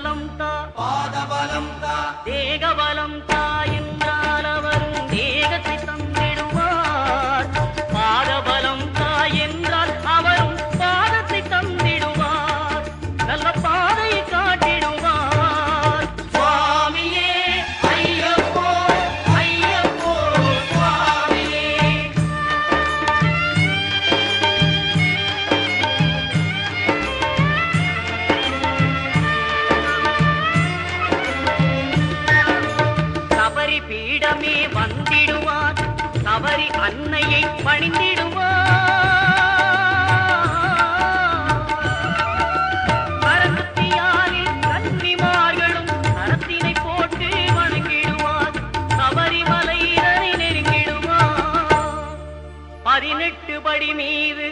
தேகபலம் தா பாதபலம் தா தேகபலம் தாயென்றால் அவரும் அன்னையை பணிந்திடுவார் கரத்துத்தியாரில் கன்னிமார்களும் கரத்தினை போட்டு வணங்கிடுவார். சபரிமலை நெருங்கிடுவார் பதினெட்டு படி மீது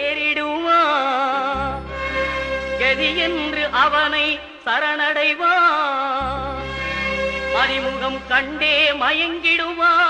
ஏறிடுவார் கதி என்று அவனை சரணடைவார் அறிமுகம் கண்டே மயங்கிடுவார்